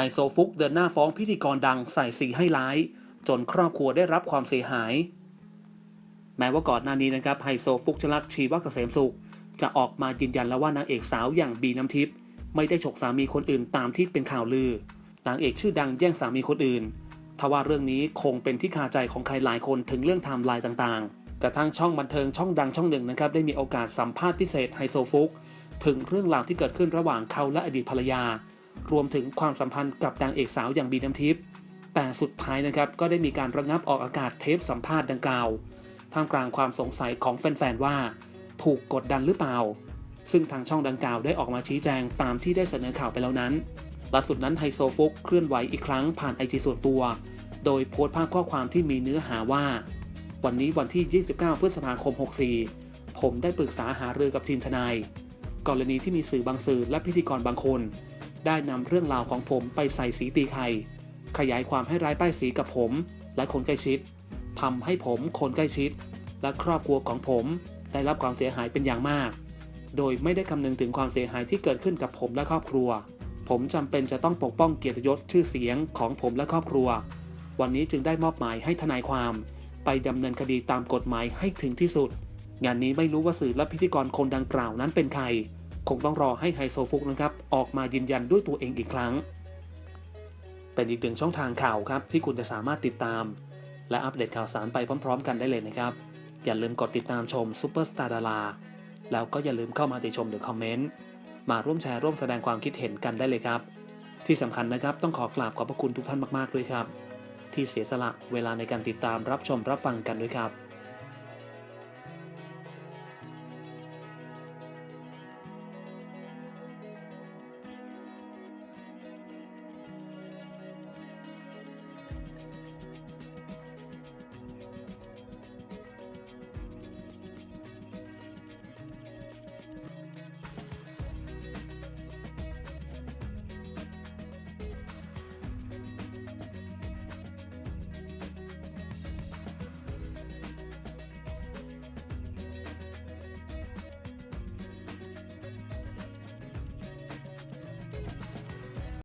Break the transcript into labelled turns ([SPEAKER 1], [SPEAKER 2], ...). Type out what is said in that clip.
[SPEAKER 1] ไฮโซฟุกเดินหน้าฟ้องพิธีกรดังใส่สีให้ร้าย จนครอบครัวได้รับความเสียหาย แม้ว่าก่อนหน้านี้นะครับไฮโซฟุกชลักชีวกเกษมสุข จะออกมายืนยันแล้วว่านางเอกสาวอย่างบีน้ำทิพย์ไม่ได้ฉกสามีคนอื่นตามที่เป็นข่าวลือนางเอกชื่อดังแย่งสามีคนอื่นทว่าเรื่องนี้คงเป็นที่คาใจของใครหลายคนถึงเรื่องไทม์ไลน์ต่างๆ กระทั่งช่องบันเทิงช่องดังช่องหนึ่งนะครับได้มีโอกาสสัมภาษณ์พิเศษไฮโซฟุก ถึงเรื่องราวที่เกิดขึ้นระหว่างเขาและอดีตภรรยา รวมถึงความสัมพันธ์กับนางเอกสาวอย่างบีน้ำทิพย์แต่สุดท้ายนะครับก็ได้มีการระงับออกอากาศเทปสัมภาษณ์ดังกล่าวท่ามกลางความสงสัยของแฟนๆว่า ถูกกดดันหรือเปล่า ซึ่งทางช่องดังกล่าวได้ออกมาชี้แจงตามที่ได้เสนอข่าวไปแล้วนั้นล่าสุดนั้นไฮโซฟุกเคลื่อนไหวอีกครั้งผ่านไอจีส่วนตัว โดยโพสต์ภาพข้อความที่มีเนื้อหาว่า วันนี้วันที่ 29 พฤษภาคม 64 ผมได้ปรึกษาหารือกับทีมทนาย กรณีที่มีสื่อบางสื่อและพิธีกรบางคน ได้นำเรื่องราวของผมไปใส่สีตีไข่ขยายความให้ร้ายป้ายสีกับผมและคนใกล้ชิดทำให้ผมคนใกล้ชิด และครอบครัวของผมได้รับความเสียหายเป็นอย่างมาก โดยไม่ได้คำนึงถึงความเสียหายที่เกิดขึ้นกับผมและครอบครัว ผมจำเป็นจะต้องปกป้องเกียรติยศชื่อเสียงของผมและครอบครัว วันนี้จึงได้มอบหมายให้ทนายความ ไปดำเนินคดีตามกฎหมายให้ถึงที่สุด งานนี้ไม่รู้ว่าสื่อและพิธีกรคนดังกล่าวนั้นเป็นใคร คงต้องรอให้ไฮโซฟุกนะครับออกมายืนยันด้วยตัวเองอีกครั้ง เป็นอีกหนึ่งช่องทางข่าวครับที่คุณจะสามารถติดตาม และอัปเดตข่าวสารไปพร้อม ๆ กันได้เลยนะครับ อย่าลืมกดติดตามชมซูเปอร์สตาร์ดาราแล้วก็อย่าลืมเข้ามาติชมหรือคอมเมนต์มาร่วมแชร์ร่วมแสดงความคิดเห็นกันได้เลยครับ ที่สำคัญนะครับต้องขอกราบขอบพระคุณทุกท่านมากๆด้วยครับ ที่เสียสละเวลาในการติดตามรับชมรับฟังกันด้วยครับ thank you